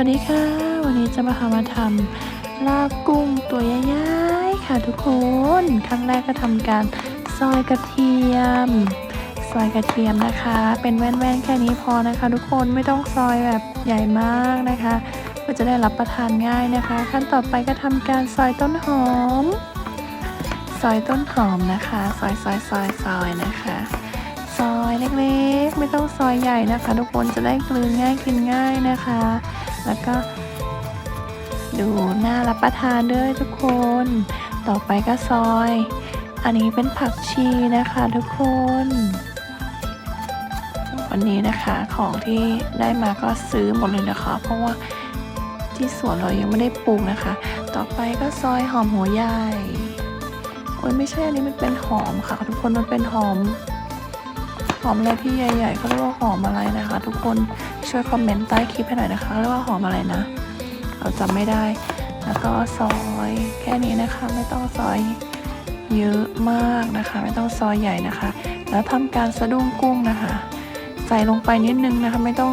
วัสดีค่ะ วันนี้จะมาพามาทำลาบกุ้งตัวใหญ่ๆค่ะทุกคนครั้งแรกก็ทำการซอยกระเทียม ซอยกระเทียมนะคะ เป็นแว่นๆแค่นี้พอนะคะ ทุกคนไม่ต้องซอยแบบใหญ่มากนะคะเพื่อจะได้รับประทานง่ายนะคะ ขั้นต่อไปก็ทำการซอยต้นหอม ซอยต้นหอมนะคะ ซอยซอยซอยซอยนะคะซอยเล็กๆ ไม่ต้องซอยใหญ่นะคะ ทุกคนจะได้กลืนง่ายกินง่ายนะคะ แล้วก็ ดูน่ารับประทานด้วยทุกคน ต่อไปก็ซอย อันนี้เป็นผักชีนะคะทุกคน วันนี้นะคะของที่ได้มาก็ซื้อหมดเลยนะคะ เพราะว่าที่สวนเรายังไม่ได้ปลูกนะคะ ต่อไปก็ซอยหอมหัวใหญ่ โอ้ยไม่ใช่อันนี้มันเป็นหอมค่ะ ทุกคนมันเป็นหอม อมอะไรที่ใหญ่ๆเขาเรียกว่าหอมอะไรนะคะ ทุกคนช่วยคอมเมนต์ใต้คลิปให้หน่อยนะคะเรียกว่าหอมอะไรนะ เราจำไม่ได้ แล้วก็ซอยแค่นี้นะคะ ไม่ต้องซอยเยอะมากนะคะ ไม่ต้องซอยใหญ่นะคะ แล้วทำการสะดุ้งกุ้งนะคะ ใส่ลงไปนิดนึงนะคะไม่ต้อง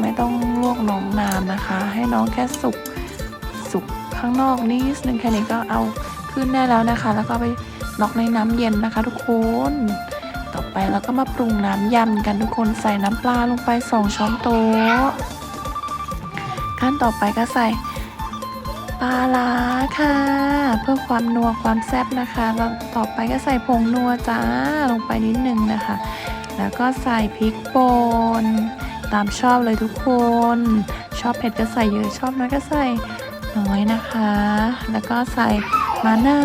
ไม่ต้องลวกน้องนานนะคะ ให้น้องแค่สุกสุกข้างนอกนิดนึงแค่นี้ก็เอาขึ้นได้แล้วนะคะ แล้วก็ไปน็อกในน้ำเย็นนะคะ ทุกคน ต่อไปเราก็มาปรุงน้ำยำกันทุกคนใส่น้ำปลาลงไป 2 ช้อนโต๊ะขั้นต่อไปก็ใส่ปลาร้าค่ะ เพื่อความนัวความแซ่บนะคะแล้วต่อไปก็ใส่ผงนัวจ้าลงไปนิดนึงนะคะ แล้วก็ใส่พริกป่นตามชอบเลยทุกคน ชอบเผ็ดก็ใส่เยอะชอบน้อยก็ใส่น้อยนะคะ แล้วก็ใส่มะนา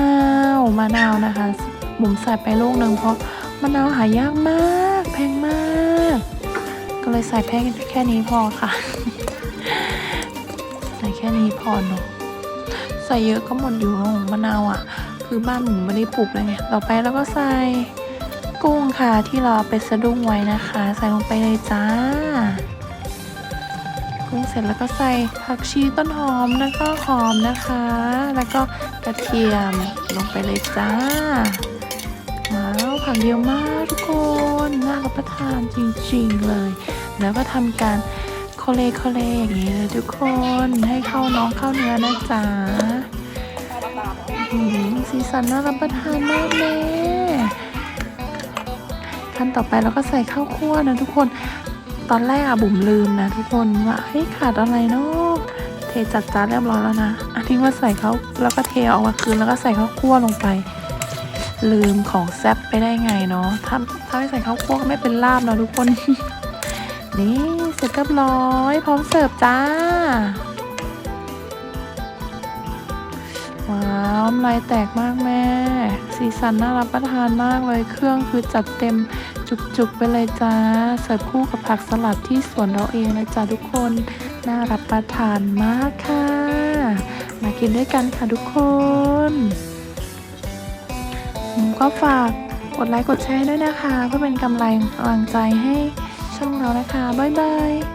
วมะนาวนะคะบุ๋มใส่ไปลูกหนึ่งเพราะะนาวหายากมาก แพงมาก ก็เลยใส่แค่แค่นี้พอค่ะ ใส่แค่นี้พอเนาะใส่เยอะก็หมดอยู่เนอะมะนาวอะ คือบ้านหนูไม่ได้ปลูกเลยไงต่อไปแล้วก็ใส่กุ้งค่ะที่เราเอาไปสะดุ้งไว้นะคะ ใส่ลงไปเลยจ้า กุ้งเสร็จแล้วก็ใส่ผักชีต้นหอมแล้วก็หอมนะคะ แล้วก็กระเทียมลงไปเลยจ้า ว้าวผักเยอะมากทุกคนน่ารับประทานจริงๆเลย แล้วก็ทำการโคเลโคเลอย่างนี้เลยทุกคนให้เข้าน้องเข้าเนื้อนะจ๊ะอืมสีสันน่ารับประทานมากเลยขั้นต่อไปเราก็ใส่ข้าวคั่วนะทุกคนตอนแรกอะบุ๋มลืมนะทุกคนว่าเฮ้ยขาดอะไรเนาะเทจัดจานเรียบร้อยแล้วนะอันนี้ว่าใส่เขาแล้วก็เทออกมาคืนแล้วก็ใส่ข้าวคั่วลงไป ลืมของแซบไปได้ไงเนาะถ้าถ้าไม่ใส่ข้าวคั่วก็ไม่เป็นลาบเนาะทุกคน นี่เสร็จเรียบร้อย พร้อมเสิร์ฟจ้า ว้าวลายแตกมากแม่ สีสันน่ารับประทานมากเลย เครื่องคือจัดเต็มจุกๆไปเลยจ้า เสิร์ฟคู่กับผักสลัดที่สวนเราเองนะจ๊ะทุกคน น่ารับประทานมากค่ะ มากินด้วยกันค่ะทุกคน ก็ฝากกดไลค์กดแชร์ด้วยนะคะ เพื่อเป็นกำลังกำลังใจให้ช่องเรานะคะ บ๊ายบาย